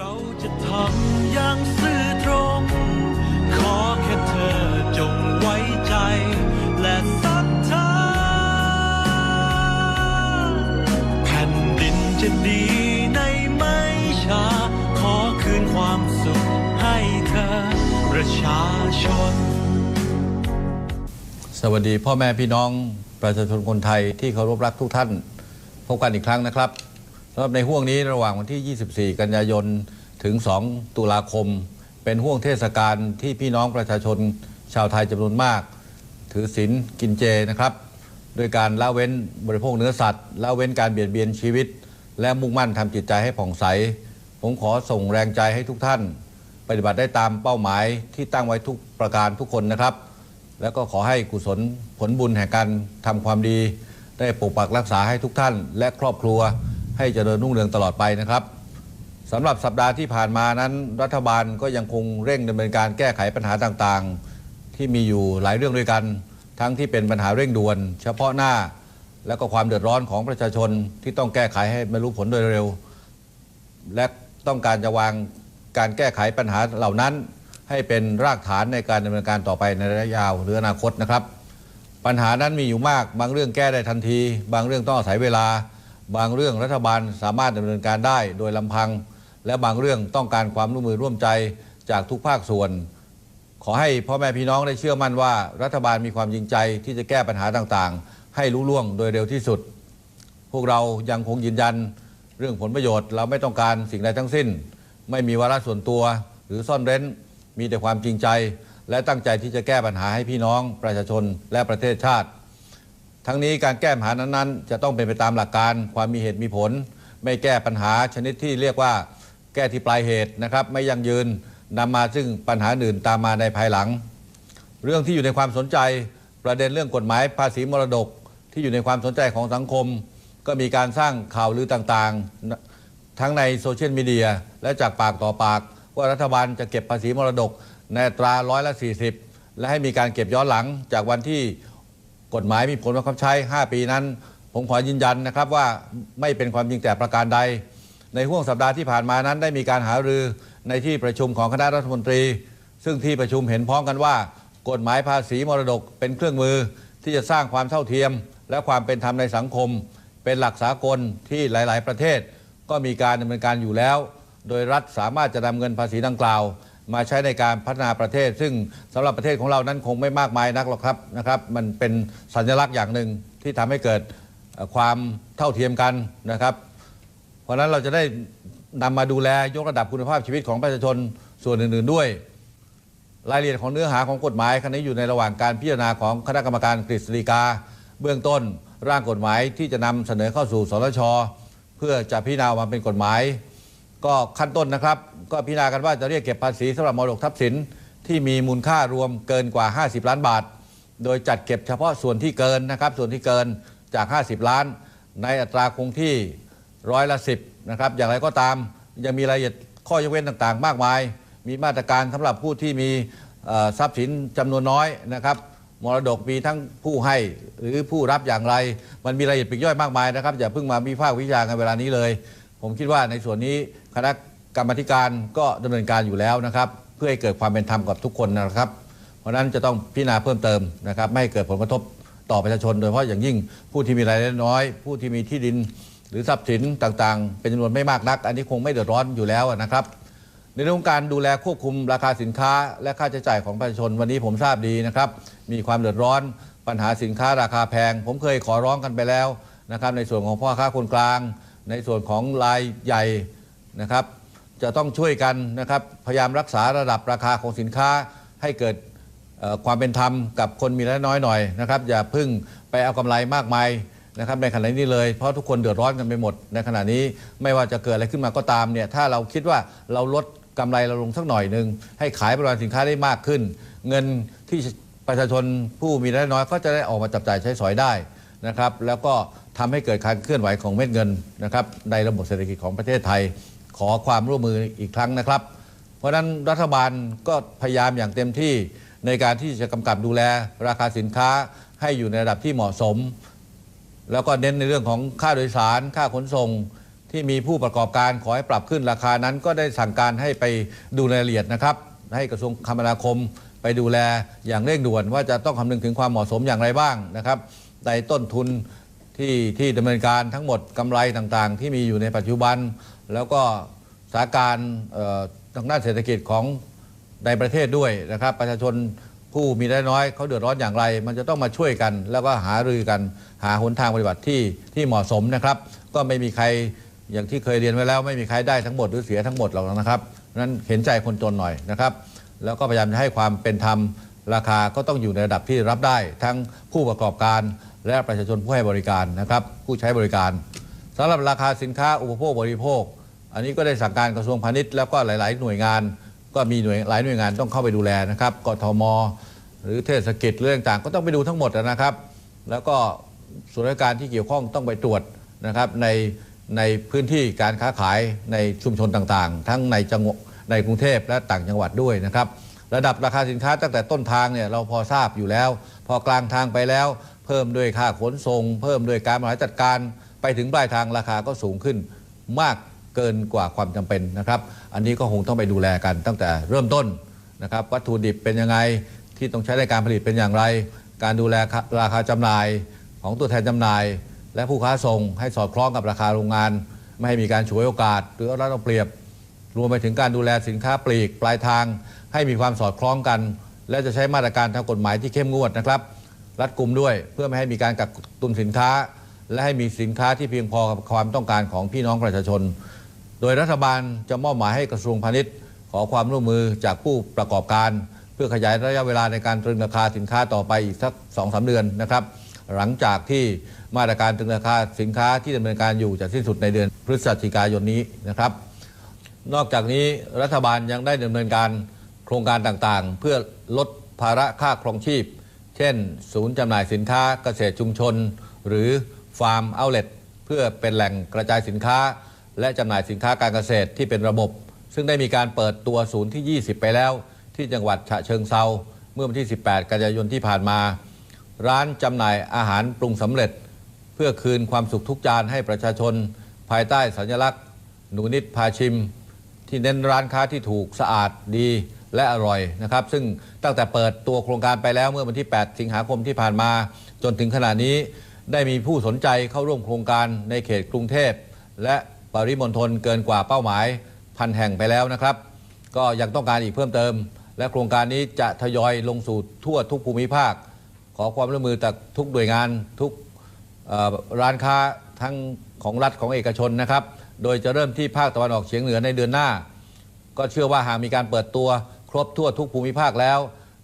เราจะทำอย่างซื่อตรง ขอแค่เธอจงไว้ใจ และศรัทธาแผ่นดินจะดีในไม่ช้า ขอคืนความสุขให้เธอ ประชาชน สวัสดีพ่อแม่พี่น้องประชาชนคนไทยที่เคารพรักทุกท่าน พบกันอีกครั้งนะครับ สำหรับในห่วงนี้ระหว่างวันที่ 24 กันยายน ถึง 2 ตุลาคม เป็นห่วงเทศกาลที่พี่น้องประชาชนชาวไทยจำนวนมาก ถือศีลกินเจนะครับ โดยการละเว้นบริโภคเนื้อสัตว์ละเว้นการเบียดเบียนชีวิต และมุ่งมั่นทำจิตใจให้ผ่องใส ผมขอส่งแรงใจให้ทุกท่าน ปฏิบัติได้ตามเป้าหมายที่ตั้งไว้ทุกประการทุกคนนะครับ แล้วก็ขอให้กุศลผลบุญแห่งการทำความดี ได้ปกปักรักษาให้ทุกท่านและครอบครัว ให้เจริญรุ่งเรืองตลอดไปนะครับสำหรับสัปดาห์ที่ผ่านมานั้น รัฐบาลก็ยังคงเร่งดำเนินการแก้ไขปัญหาต่างๆ ที่มีอยู่หลายเรื่องด้วยกัน ทั้งที่เป็นปัญหาเร่งด่วน เฉพาะหน้า และก็ความเดือดร้อนของประชาชนที่ต้องแก้ไขให้บรรลุผลโดยเร็ว และต้องการจะวางการแก้ไขปัญหาเหล่านั้น ให้เป็นรากฐานในการดำเนินการต่อไปในระยะยาวหรืออนาคตนะครับ ปัญหานั้นมีอยู่มากบางเรื่องแก้ได้ทันที บางเรื่องต้องอาศัยเวลา บางเรื่องรัฐบาลสามารถดำเนินการได้โดยลำพัง และบางเรื่องต้องการความร่วมมือร่วมใจจากทุกภาคส่วน ขอให้พ่อแม่พี่น้องได้เชื่อมั่นว่า รัฐบาลมีความจริงใจที่จะแก้ปัญหาต่างๆ ให้รู้ล่วงโดยเร็วที่สุด พวกเรายังคงยืนยันเรื่องผลประโยชน์ เราไม่ต้องการสิ่งใดทั้งสิ้น ไม่มีวาระส่วนตัว หรือซ่อนเร้น มีแต่ความจริงใจ และตั้งใจที่จะแก้ปัญหาให้พี่น้องประชาชนและประเทศชาติ ทั้งนี้การแก้ปัญหานั้นๆ จะต้องเป็นไปตามหลักการความมีเหตุมีผล ไม่แก้ปัญหาชนิดที่เรียกว่าแก้ที่ปลายเหตุนะครับไม่ยั่งยืนนำมาซึ่งปัญหาอื่นตามมาในภายหลัง เรื่องที่อยู่ในความสนใจประเด็นเรื่องกฎหมายภาษีมรดกที่อยู่ในความสนใจของสังคม ก็มีการสร้างข่าวลือต่างๆ ทั้งในโซเชียลมีเดียและจากปากต่อปาก ว่ารัฐบาลจะเก็บภาษีมรดก ในตราร้อยละ 40 และให้มีการเก็บย้อนหลังจากวันที่ กฎหมายมีผลบังคับใช้ 5 ปีนั้น ผมขอยืนยันนะครับว่าไม่เป็นความจริงแต่ประการใด ในห่วงสัปดาห์ที่ผ่านมานั้นได้มีการหารือในที่ประชุมของคณะรัฐมนตรี ซึ่งที่ประชุมเห็นพ้องกันว่า กฎหมายภาษีมรดกเป็นเครื่องมือที่จะสร้างความเท่าเทียม และความเป็นธรรมในสังคม เป็นหลักสากลที่หลาย ๆ ประเทศ ก็มีการดำเนินการอยู่แล้ว โดยรัฐสามารถจะนำเงินภาษีดังกล่าว มาใช้ในการพัฒนาประเทศ ซึ่งสำหรับประเทศของเรานั้นคงไม่มากมายนักหรอกครับนะครับ มันเป็นสัญลักษณ์อย่างหนึ่งที่ทำให้เกิดความเท่าเทียมกันนะครับ เพราะนั้นเราจะได้นำมาดูแลยกระดับคุณภาพชีวิตของประชาชนส่วนอื่น ๆ ด้วย รายละเอียดของเนื้อหาของกฎหมายขณะนี้อยู่ในระหว่างการพิจารณาของคณะกรรมการกฤษฎีกา เบื้องต้นร่างกฎหมายที่จะนำเสนอเข้าสู่สนชเพื่อจะพิจารณามาเป็นกฎหมาย ก็ขั้นต้นนะครับ ก็พิจารณากันว่าจะเรียกเก็บภาษีสำหรับมรดกทรัพย์สินที่มีมูลค่ารวมเกินกว่า 50 ล้านบาท โดยจัดเก็บเฉพาะส่วนที่เกินนะครับ ส่วนที่เกินจาก 50 ล้าน ในอัตราคงที่ร้อยละ10นะครับ อย่างไรก็ตามยังมีรายละเอียดข้อยกเว้นต่างๆ มากมาย มีมาตรการสำหรับผู้ที่มีทรัพย์สินจำนวนน้อยนะครับมรดกมีทั้งผู้ให้หรือผู้รับอย่างไร มันมีรายละเอียดปลีกย่อยมากมายนะครับ อย่าเพิ่งมาวิพากษ์วิจารณ์กันเวลานี้เลย ผมคิดว่าในส่วนนี้ คณะกรรมาธิการก็ดำเนินการอยู่แล้วนะครับ เพื่อให้เกิดความเป็นธรรมกับทุกคนนะครับ เพราะนั้นจะต้องพิจารณาเพิ่มเติมนะครับ ไม่ให้เกิดผลกระทบต่อประชาชน โดยเฉพาะอย่างยิ่งผู้ที่มีรายได้น้อย ผู้ที่มีที่ดิน หรือทรัพย์สินต่างๆ เป็นจำนวนไม่มากนัก อันนี้คงไม่เดือดร้อนอยู่แล้วนะครับ ในเรื่องการดูแลควบคุมราคาสินค้า และค่าใช้จ่ายของประชาชนวันนี้ผมทราบดีนะครับ มีความเดือดร้อน ปัญหาสินค้าราคาแพง ผมเคยขอร้องกันไปแล้วนะครับในส่วนของพ่อค้าคนกลาง ในส่วนของรายใหญ่ นะครับจะต้องช่วยกันนะครับพยายามรักษาระดับราคาของสินค้าให้เกิดความเป็นธรรมกับคนมีรายน้อยหน่อยนะครับอย่าพึ่งไปเอากำไรมากมายนะครับในขณะนี้เลยเพราะทุกคนเดือดร้อนกันไปหมด ในขณะนี้ไม่ว่าจะเกิดอะไรขึ้นมาก็ตามเนี่ยถ้าเราคิดว่าเราลดกำไรเราลงสักหน่อยหนึ่งให้ขายปริมาณสินค้าได้มากขึ้น เงินที่ประชาชนผู้มีรายน้อยก็จะได้ออกมาจับจ่ายใช้สอยได้นะครับแล้วก็ทำให้เกิดการเคลื่อนไหวของเม็ดเงินนะครับในระบบเศรษฐกิจของประเทศไทย ขอความร่วมมืออีกครั้งนะครับ เพราะฉะนั้นรัฐบาลก็พยายามอย่างเต็มที่ในการที่จะกำกับดูแลราคาสินค้าให้อยู่ในระดับที่เหมาะสม แล้วก็เน้นในเรื่องของค่าโดยสาร ค่าขนส่งที่มีผู้ประกอบการขอให้ปรับขึ้นราคานั้น ก็ได้สั่งการให้ไปดูรายละเอียดนะครับ ให้กระทรวงคมนาคมไปดูแลอย่างเร่งด่วน ว่าจะต้องคำนึงถึงความเหมาะสมอย่างไรบ้างนะครับในต้นทุน ที่ที่ดำเนินการทั้งหมดกำไรต่างๆ ที่มีอยู่ในปัจจุบัน แล้วก็สถานการณ์ทางด้านเศรษฐกิจของในประเทศด้วยนะครับ ประชาชนผู้มีรายได้น้อยเขาเดือดร้อนอย่างไร มันจะต้องมาช่วยกัน แล้วก็หารือกันหาหนทางปฏิบัติที่ที่เหมาะสมนะครับ ก็ไม่มีใครอย่างที่เคยเรียนไว้แล้ว ไม่มีใครได้ทั้งหมดหรือเสียทั้งหมดหรอกนะครับนั้นเห็นใจคนจนหน่อยนะครับ แล้วก็พยายามจะให้ความเป็นธรรมราคาก็ต้องอยู่ในระดับที่รับได้ ทั้งผู้ประกอบการ และประชาชนผู้ให้บริการนะครับผู้ใช้บริการสำหรับราคาสินค้าอุปโภคบริโภค อันนี้ก็ได้สั่งการกระทรวงพาณิชย์แล้วก็หลาย ๆ หน่วยงาน ก็มีหน่วยหลายหน่วยงานต้องเข้าไปดูแลนะครับกทม หรือเทศกิจเรื่องต่างก็ต้องไปดูทั้งหมดนะครับ แล้วก็ส่วนราชการที่เกี่ยวข้องต้องไปตรวจนะครับในในพื้นที่การค้าขายในชุมชนต่างๆ ทั้งในจังหวัดในกรุงเทพและต่างจังหวัดด้วยนะครับ ระดับราคาสินค้าตั้งแต่ต้นทางเนี่ยเราพอทราบอยู่แล้ว พอกลางทางไปแล้ว เพิ่มด้วยค่าขนส่ง เพิ่มด้วยการบริหารจัดการไปถึงปลายทางราคาก็สูงขึ้นมากเกินกว่าความจำเป็นนะครับ อันนี้ก็คงต้องไปดูแลกันตั้งแต่เริ่มต้นนะครับ วัตถุดิบเป็นยังไงที่ต้องใช้ในการผลิตเป็นอย่างไร การดูแลราคาจำหน่ายของตัวแทนจำหน่าย และผู้ค้าส่งให้สอดคล้องกับราคาโรงงาน ไม่ให้มีการฉวยโอกาส หรือเอารัดเอาเปรียบ รวมไปถึงการดูแลสินค้าปลีกปลายทาง ให้มีความสอดคล้องกัน และจะใช้มาตรการทางกฎหมายที่เข้มงวดนะครับ รัดกุมด้วย เพื่อไม่ให้มีการกักตุนสินค้า และให้มีสินค้าที่เพียงพอกับความต้องการของพี่น้องประชาชน โดยรัฐบาลจะมอบหมายให้กระทรวงพาณิชย์ ขอความร่วมมือจากผู้ประกอบการ เพื่อขยายระยะเวลาในการตรึงราคาสินค้าต่อไปอีกสักสองสาเดือนนะครับหลังจากที่มาตรการตรึงราคาสินค้าที่ดำเนินการอยู่จะสิ้นสุดในเดือนพฤศจิกายนนี้นะครับ นอกจากนี้รัฐบาลยังได้ดำเนินการโครงการต่างๆ เพื่อลดภาระค่าครองชีพ เช่น ศูนย์จำหน่ายสินค้าเกษตรชุมชน หรือฟาร์มเอาเล t เพื่อเป็นแหล่งกระจายสินค้า และจำหน่ายสินค้าการเกษตรที่เป็นระบบ ซึ่งได้มีการเปิดตัวศูนย์ที่ 20 ไปแล้ว ที่จังหวัดฉะเชิงเซาเมื่อวันที่ 18 กันยายนที่ผ่านมา ร้านจำหน่ายอาหารปรุงสำเร็จ เพื่อคืนความสุขทุกจานให้ประชาชน ภายใต้สัญลักษณ์หนูนิดพาชิม ที่เน้นร้านค้าที่ถูกสะอาดดี และอร่อยนะครับ ซึ่งตั้งแต่เปิดตัวโครงการไปแล้วเมื่อวันที่ 8 สิงหาคมที่ผ่านมา จนถึงขณะนี้ได้มีผู้สนใจเข้าร่วมโครงการในเขตกรุงเทพ และปริมณฑลเกินกว่าเป้าหมายพันแห่งไปแล้วนะครับ ก็ยังต้องการอีกเพิ่มเติม และโครงการนี้จะทยอยลงสู่ทั่วทุกภูมิภาค ขอความร่วมมือจากทุกหน่วยงานทุกร้านค้าทั้งของรัฐของเอกชนนะครับ โดยจะเริ่มที่ภาคตะวันออกเฉียงเหนือในเดือนหน้า ก็เชื่อว่าหากมีการเปิดตัว รบทั่วทุกภูมิภาคแล้ว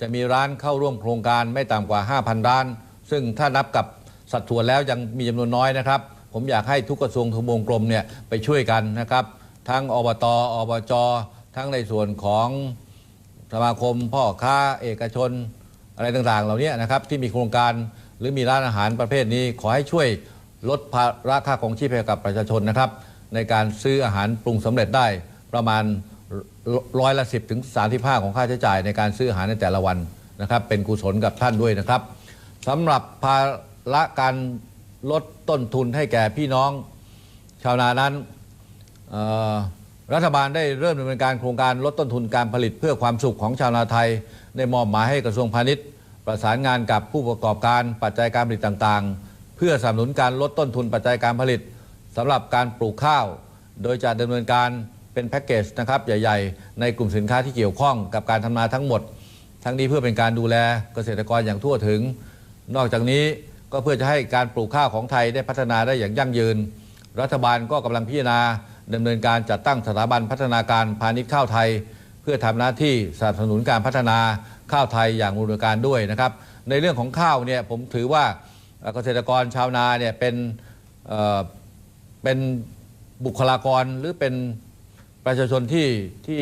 จะมีร้านเข้าร่วมโครงการไม่ต่ำกว่า 5,000 ร้าน ซึ่งถ้านับกับสัดส่วนแล้วยังมีจำนวนน้อยนะครับ ผมอยากให้ทุกกระทรวงทบวงกรมเนี่ยไปช่วยกันนะครับ ทั้งอบตอบจทั้งในส่วนของสมาคมพ่อค้าเอกชนอะไรต่างๆ เหล่านี้นะครับที่มีโครงการหรือมีร้านอาหารประเภทนี้ขอให้ช่วยลดภาระค่าของชีพให้กับประชาชนนะครับ ในการซื้ออาหารปรุงสำเร็จได้ประมาณ ร้อยละสิบถึงสาของค่าใช้จ่ายในการซื้ออาหารในแต่ละวันนะครับ เป็นกุศลกับท่านด้วยนะครับสำหรับภาระการลดต้นทุนให้แก่พี่น้องชาวนานั้นรัฐบาลได้เริ่มดำเนินการโครงการลดต้นทุนการผลิตเพื่อความสุขของชาวนาไทย ได้มอบหมายให้กระทรวงพาณิชย์ ประสานงานกับผู้ประกอบการปัจจัยการผลิตต่างๆ เพื่อสนับสนุนการลดต้นทุนปัจจัยการผลิตสำหรับการปลูกข้าว โดยจะดำเนินการ เป็นแพ็กเกจนะครับใหญ่ ๆ ในกลุ่มสินค้าที่เกี่ยวข้องกับการทำนาทั้งหมด ทั้งนี้เพื่อเป็นการดูแลเกษตรกรอย่างทั่วถึง นอกจากนี้ก็เพื่อจะให้การปลูกข้าวของไทยได้พัฒนาได้อย่างยั่งยืน รัฐบาลก็กำลังพิจารณาดำเนินการจัดตั้งสถาบันพัฒนาการพาณิชย์ข้าวไทย เพื่อทำหน้าที่สนับสนุนการพัฒนาข้าวไทยอย่างบูรณาการด้วยนะครับ ในเรื่องของข้าวเนี่ยผมถือว่าเกษตรกรชาวนาเนี่ยเป็นเเป็นบุคลากรหรือเป็น ประชาชนที่ที่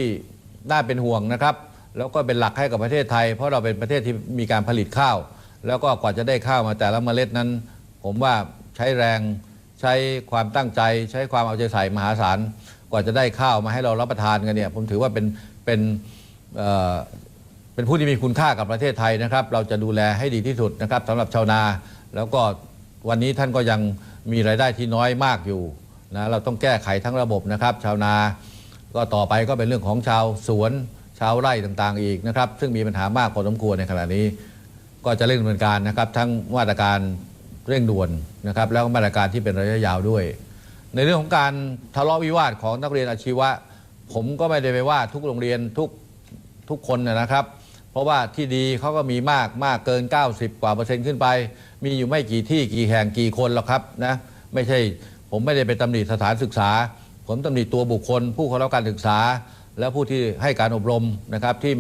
น่าเป็นห่วงนะครับ แล้วก็เป็นหลักให้กับประเทศไทย เพราะเราเป็นประเทศที่มีการผลิตข้าว แล้วก็กว่าจะได้ข้าวมาแต่ละเมล็ดนั้น ผมว่าใช้แรงใช้ความตั้งใจ ใช้ความเอาใจใส่มหาศาลกว่าจะได้ข้าวมาให้เรารับประทานกันเนี่ยผมถือว่าเป็นเป็นเเป็นผู้ที่มีคุณค่ากับประเทศไทยนะครับ เราจะดูแลให้ดีที่สุดนะครับสำหรับชาวนา แล้วก็วันนี้ท่านก็ยังมีรายได้ที่น้อยมากอยู่นะเราต้องแก้ไขทั้งระบบนะครับ ชาวนา ก็ต่อไปก็เป็นเรื่องของชาวสวนชาวไร่ต่างๆ อีกนะครับ ซึ่งมีปัญหามากพอสมควรในขณะนี้ ก็จะเร่งดำเนินการนะครับ ทั้งมาตรการเร่งด่วนนะครับ แล้วก็มาตรการที่เป็นระยะยาวด้วย ในเรื่องของการทะเลาะวิวาทของนักเรียนอาชีวะ ผมก็ไม่ได้ไปว่าทุกโรงเรียนทุกทุกคนนะครับ เพราะว่าที่ดีเขาก็มีมากมากเกิน 90 กว่าเปอร์เซ็นต์ขึ้นไป มีอยู่ไม่กี่ที่กี่แห่งกี่คนหรอกครับนะไม่ใช่ผมไม่ได้ไปตำหนิสถานศึกษา ผมตำหนิตัวบุคคล ผู้เข้ารับการศึกษา และผู้ที่ให้การอบรมนะครับที่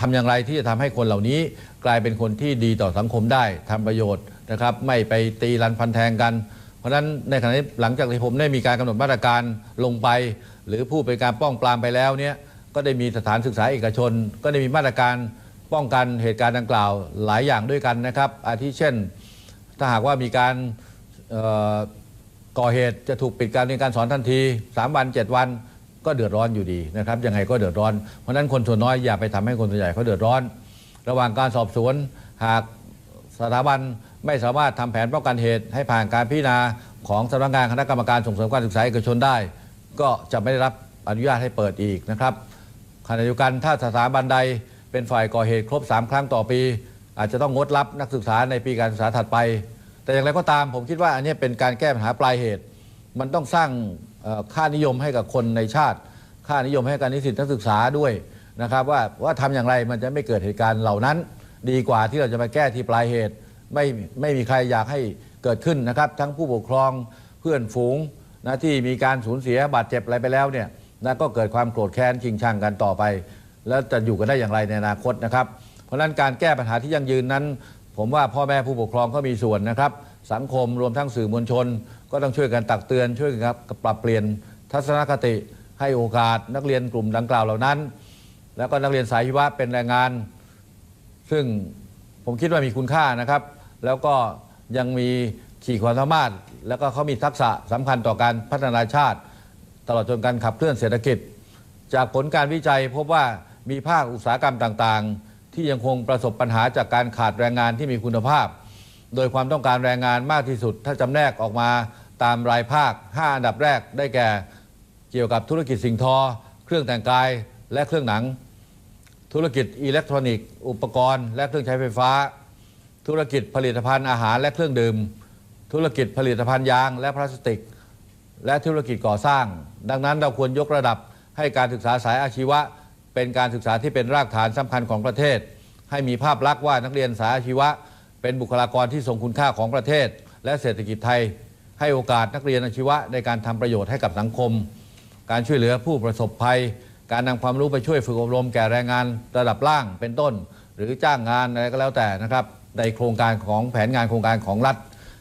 ทำอย่างไรที่จะทำให้คนเหล่านี้กลายเป็นคนที่ดีต่อสังคมได้ทำประโยชน์นะครับ ไม่ไปตีรันพันแทงกัน เพราะฉะนั้นในขณะนี้หลังจากที่ผมได้มีการกำหนดมาตรการลงไป หรือผู้เป็นการป้องปรามไปแล้วเนี่ยก็ได้มีสถานศึกษาเอกชน ก็ได้มีมาตรการป้องกันเหตุการณ์ดังกล่าวหลายอย่างด้วยกันนะครับ อาทิเช่น ถ้าหากว่ามีการ ก่อเหตุจะถูกปิดการเรียนการสอนทันที 3 วัน 7 วันก็เดือดร้อนอยู่ดีนะครับยังไงก็เดือดร้อน เพราะฉะนั้นคนส่วนน้อยอย่าไปทำให้คนส่วนใหญ่เขาเดือดร้อน ระหว่างการสอบสวนหากสถาบันไม่สามารถทำแผนป้องกันเหตุให้ผ่านการพิจารณาของสำนักงานคณะกรรมการส่งเสริมการศึกษาเอกชนได้ ก็จะไม่ได้รับอนุญาตให้เปิดอีกนะครับขณะเดียวกันถ้าสถาบันใดเป็นฝ่ายก่อเหตุครบ 3 ครั้งต่อปี อาจจะต้องงดรับนักศึกษาในปีการศึกษาถัดไป แต่อย่างไรก็ตามผมคิดว่าอันนี้เป็นการแก้ปัญหาปลายเหตุ มันต้องสร้างค่านิยมให้กับคนในชาติ ค่านิยมให้กับนิสิตนักศึกษาด้วยนะครับว่าว่าทำอย่างไรมันจะไม่เกิดเหตุการณ์เหล่านั้น ดีกว่าที่เราจะมาแก้ที่ปลายเหตุ ไม่ไม่มีใครอยากให้เกิดขึ้นนะครับ ทั้งผู้ปกครองเพื่อนฝูงนะที่มีการสูญเสียบาดเจ็บอะไรไปแล้วเนี่ยนะก็เกิดความโกรธแค้นชิงชังกันต่อไป แล้วจะอยู่กันได้อย่างไรในอนาคตนะครับ เพราะฉะนั้นการแก้ปัญหาที่ยั่งยืนนั้น ผมว่าพ่อแม่ผู้ปกครองก็มีส่วนนะครับ สังคมรวมทั้งสื่อมวลชน ก็ต้องช่วยกันตักเตือน ช่วยกันครับปรับเปลี่ยนทัศนคติให้โอกาสนักเรียนกลุ่มดังกล่าวเหล่านั้น แล้วก็นักเรียนสายวิวะเป็นแรงงาน ซึ่งผมคิดว่ามีคุณค่านะครับ แล้วก็ยังมีขีดความสามารถ แล้วก็เขามีทักษะสำคัญต่อการพัฒนาชาติ ตลอดจนการขับเคลื่อนเศรษฐกิจ จากผลการวิจัยพบว่ามีภาคอุตสาหกรรมต่างๆ ที่ยังคงประสบปัญหาจากการขาดแรงงานที่มีคุณภาพ โดยความต้องการแรงงานมากที่สุด ถ้าจำแนกออกมาตามรายภาค 5 อันดับแรกได้แก่เกี่ยวกับธุรกิจสิ่งทอ เครื่องแต่งกายและเครื่องหนัง ธุรกิจอิเล็กทรอนิกส์ อุปกรณ์ และเครื่องใช้ไฟฟ้า ธุรกิจผลิตภัณฑ์อาหารและเครื่องดื่ม ธุรกิจผลิตภัณฑ์ยางและพลาสติก และธุรกิจก่อสร้าง ดังนั้นเราควรยกระดับให้การศึกษาสายอาชีวะ เป็นการศึกษาที่เป็นรากฐานสำคัญของประเทศ ให้มีภาพลักษณ์ว่านักเรียนสายอาชีวะ เป็นบุคลากรที่ทรงคุณค่าของประเทศ และเศรษฐกิจไทย ให้โอกาสนักเรียนอาชีวะ ในการทำประโยชน์ให้กับสังคม การช่วยเหลือผู้ประสบภัย การนำความรู้ไปช่วยฝึกอบรมแก่แรงงานระดับล่างเป็นต้น หรือจ้างงานอะไรก็แล้วแต่นะครับในโครงการของแผนงานโครงการของรัฐ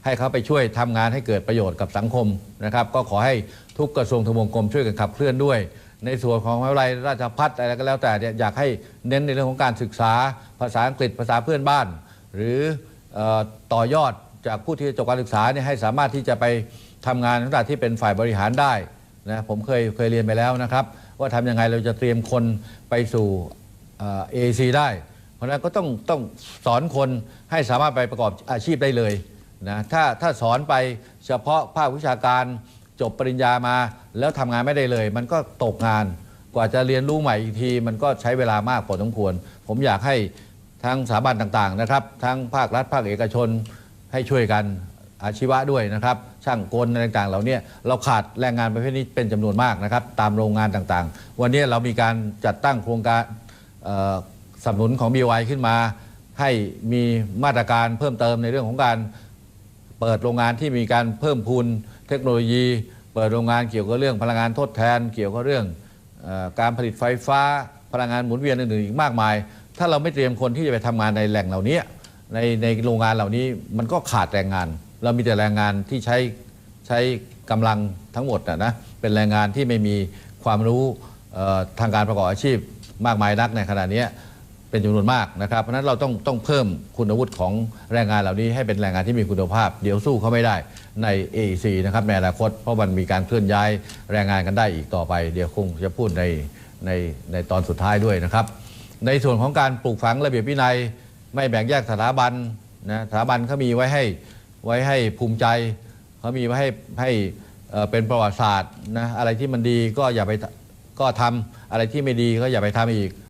ให้เขาไปช่วยทำงานให้เกิดประโยชน์กับสังคมนะครับ ก็ขอให้ทุกกระทรวงทบวงกรมช่วยกันขับเคลื่อนด้วย ในส่วนของมหาวิทยาลัยราชพัฒอะไรก็แล้วแต่เนี่ยอยากให้เน้นในเรื่องของการศึกษาภาษาอังกฤษภาษาเพื่อนบ้าน หรือออต่อยอดจากผู้ที่จบการศึกษาเนี่ยให้สามารถที่จะไปทำงานในระดับที่เป็นฝ่ายบริหารได้นะผมเคยเคยเรียนไปแล้วนะครับ ว่าทำยังไงเราจะเตรียมคนไปสู่เอ่อ AAC ได้ เพราะฉะนั้นก็ต้องต้องสอนคนให้สามารถไปประกอบอาชีพได้เลยนะถ้าถ้าสอนไปเฉพาะภาควิชาการ จบปริญญามาแล้วทำงานไม่ได้เลย มันก็ตกงาน กว่าจะเรียนรู้ใหม่อีกที มันก็ใช้เวลามากพอสมควร ผมอยากให้ทั้งสถาบันต่างๆนะครับทั้งภาครัฐภาคเอกชนให้ช่วยกันอาชีวะด้วยนะครับ ช่างกลต่างๆเหล่านี้เราขาดแรงงานประเภทนี้เป็นจำนวนมากนะครับ ตามโรงงานต่างๆ วันนี้เรามีการจัดตั้งโครงการสนับสนุนของ BY ขึ้นมา ให้มีมาตรการเพิ่มเติมในเรื่องของการ เปิดโรงงานที่มีการเพิ่มพูนเทคโนโลยี เปิดโรงงานเกี่ยวกับเรื่องพลังงานทดแทน เกี่ยวกับเรื่องอการผลิตไฟฟ้าพลังงานหมุนเวียนอื่นๆอีกมากมาย ถ้าเราไม่เตรียมคนที่จะไปทำงานในแหล่งเหล่านี้ในในโรงงานเหล่านี้มันก็ขาดแรงงาน เรามีแต่แรงงานที่ใช้ใช้กำลังทั้งหมดนะนะเป็นแรงงานที่ไม่มีความรู้ทางการประกอบอาชีพมากมายนักในขณะนี้ เป็นจำนวนมากนะครับ เพราะฉะนั้นเราต้องต้องเพิ่มคุณวุฒิของแรงงานเหล่านี้ให้เป็นแรงงานที่มีคุณภาพ เดี๋ยวสู้เขาไม่ได้ใน AEC นะครับในอนาคต เพราะมันมีการเคลื่อนย้ายแรงงานกันได้อีกต่อไป เดี๋ยวคงจะพูดในในในตอนสุดท้ายด้วยนะครับ ในส่วนของการปลูกฝังระเบียบวินัย ไม่แบ่งแยกสถาบันนะสถาบันเขามีไว้ให้ไว้ให้ภูมิใจเขามีไว้ให้ให้เอ่อเป็นประวัติศาสตร์นะอะไรที่มันดีก็อย่าไปก็ทำอะไรที่ไม่ดีก็อย่าไปทำอีก